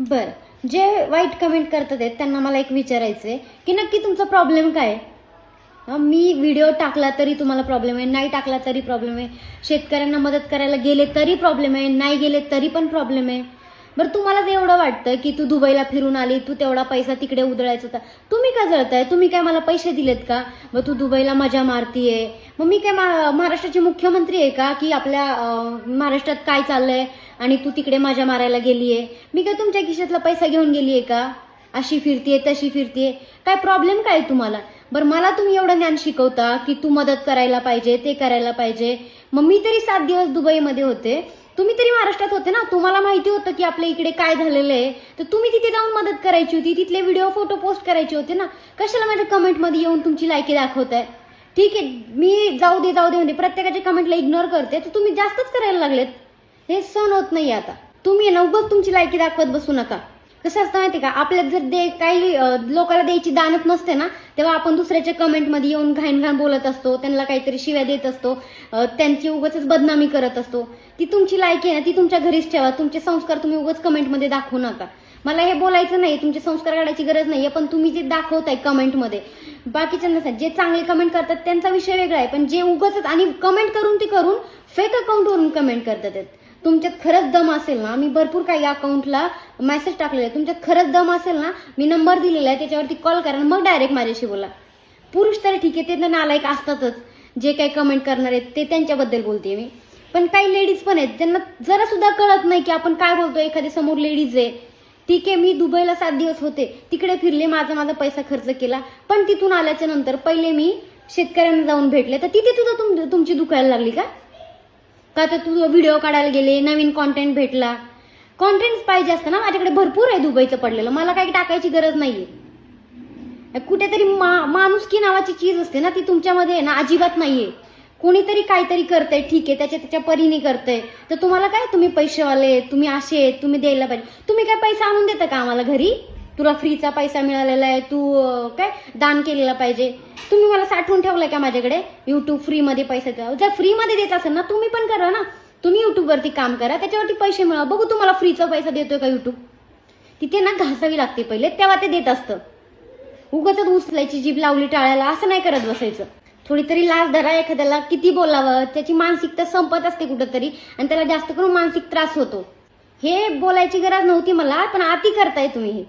बर. जे वाईट कमेंट करतात आहेत त्यांना मला एक विचारायचं आहे की नक्की तुमचा प्रॉब्लेम काय? मी व्हिडिओ टाकला तरी तुम्हाला प्रॉब्लेम आहे नाही टाकला तरी प्रॉब्लेम आहे. शेतकऱ्यांना मदत करायला गेले तरी प्रॉब्लेम आहे नाही गेले तरी पण प्रॉब्लेम आहे. बरं तुम्हाला ते एवढं वाटतं की तू दुबईला फिरून आली तू तेवढा पैसा तिकडे उधळायचा होता. तुम्ही का जळताय? तुम्ही काय मला पैसे दिलेत का? मग तू दुबईला मजा मारतीये. मग मी काय मा- महाराष्ट्राची मुख्यमंत्री आहे का? की आपल्या महाराष्ट्रात काय चाललंय? आणि तू तिकडे माझ्या मारायला गेलीये. मी काय तुमच्या खिशातला पैसा घेऊन गेलीये का? अशी फिरतीये तशी फिरतीये. काय प्रॉब्लेम काय आहे तुम्हाला? बरं मला तुम्ही एवढं ज्ञान शिकवता की तू मदत करायला पाहिजे ते करायला पाहिजे. मग मी तरी सात दिवस दुबईमध्ये होते. तुम्ही तरी महाराष्ट्रात होते ना? तुम्हाला माहिती होतं की आपल्या इकडे काय झालेलं आहे. तर तुम्ही तिथे जाऊन मदत करायची होती तिथले व्हिडिओ फोटो पोस्ट करायचे होते ना? कशाला माझ्या कमेंटमध्ये येऊन तुमची लायकी दाखवताय? ठीक आहे मी जाऊ दे जाऊ दे म्हणजे प्रत्येकाच्या कमेंटला इग्नोर करते. तर तुम्ही जास्तच करायला लागलेत. हे सहन होत नाही आता. तुम्ही ना उगाच तुमची लायकी दाखवत बसू नका. कसं असतं माहिती का आपल्यात जर दे काही लोकांना द्यायची दानत नसते ना तेव्हा आपण दुसऱ्याच्या कमेंटमध्ये येऊन घाण घाण बोलत असतो त्यांना काहीतरी शिव्या देत असतो त्यांची उगाच बदनामी करत असतो. ती तुमची लायकी आहे ना ती तुमच्या घरीच ठेवा तुमचे संस्कार तुम्ही उगाच कमेंटमध्ये दाखवू नका. मला हे बोलायचं नाही तुमचे संस्कार काढायची गरज नाही पण तुम्ही जे दाखवताय कमेंटमध्ये बाकीच्या नसतात जे चांगले कमेंट करतात त्यांचा विषय वेगळा आहे पण जे उगाच आणि कमेंट करून ते करून फेक अकाउंटवरून कमेंट करतात तुमच्यात खरंच दम असेल ना मी भरपूर काही अकाउंटला मेसेज टाकलेला आहे तुमच्यात खरंच दम असेल ना मी नंबर दिलेला आहे त्याच्यावरती कॉल करा आणि मग डायरेक्ट माझ्याशी बोला. पुरुष तर ठीक आहे ते तर नालायक असतातच. जे काही कमेंट करणार आहेत ते त्यांच्याबद्दल बोलते मी. पण काही लेडीज पण आहेत त्यांना जरा सुद्धा कळत नाही की आपण काय बोलतो एखादी समोर लेडीज आहे. ठीक आहे मी दुबईला सात दिवस होते. तिकडे फिरले माझा माझा पैसा खर्च केला. पण तिथून आल्याच्यानंतर पहिले मी शेतकऱ्यांना जाऊन भेटले. तर तिथे तुझं तुम तुमची दुखायला लागली का? का तर तू व्हिडिओ काढायला गेले नवीन कॉन्टेंट भेटला. कॉन्टेंट पाहिजे असतं ना माझ्याकडे भरपूर आहे दुबईचं पडलेलं. मला काही टाकायची गरज नाहीये. कुठेतरी मा माणुसकी नावाची चीज असते ना ती तुमच्यामध्ये आहे ना अजिबात नाहीये. कोणीतरी काहीतरी करतंय ठीक आहे त्याच्या त्याच्या परीने करतंय. तर तुम्हाला काय तुम्ही पैसेवाले तुम्ही असे आहेत, तुम्ही द्यायला पाहिजे. तुम्ही काय पैसा आणून देता का आम्हाला घरी? तुला फ्रीचा पैसा मिळालेला आहे तू काय दान केलेला पाहिजे. तुम्ही मला साठवून ठेवलंय का माझ्याकडे? युट्यूब फ्रीमध्ये पैसा द्या. जर फ्रीमध्ये देत असेल ना तुम्ही पण करा ना. तुम्ही युट्यूबवरती काम करा त्याच्यावरती पैसे मिळवा. बघू तुम्हाला फ्रीचा पैसा देतोय का युट्यूब तिथे ना घासावी लागते पहिले तेव्हा ते देत असतं. उगाच उचलायची जीभ लावली टाळायला असं नाही करत बसायचं. थोडी तरी लाज धरा एखाद्याला किती बोलावं त्याची मानसिकता संपत असते कुठंतरी आणि त्याला जास्त करून मानसिक त्रास होतो. हे बोलायची गरज नव्हती मला पण आती करताय तुम्ही हे.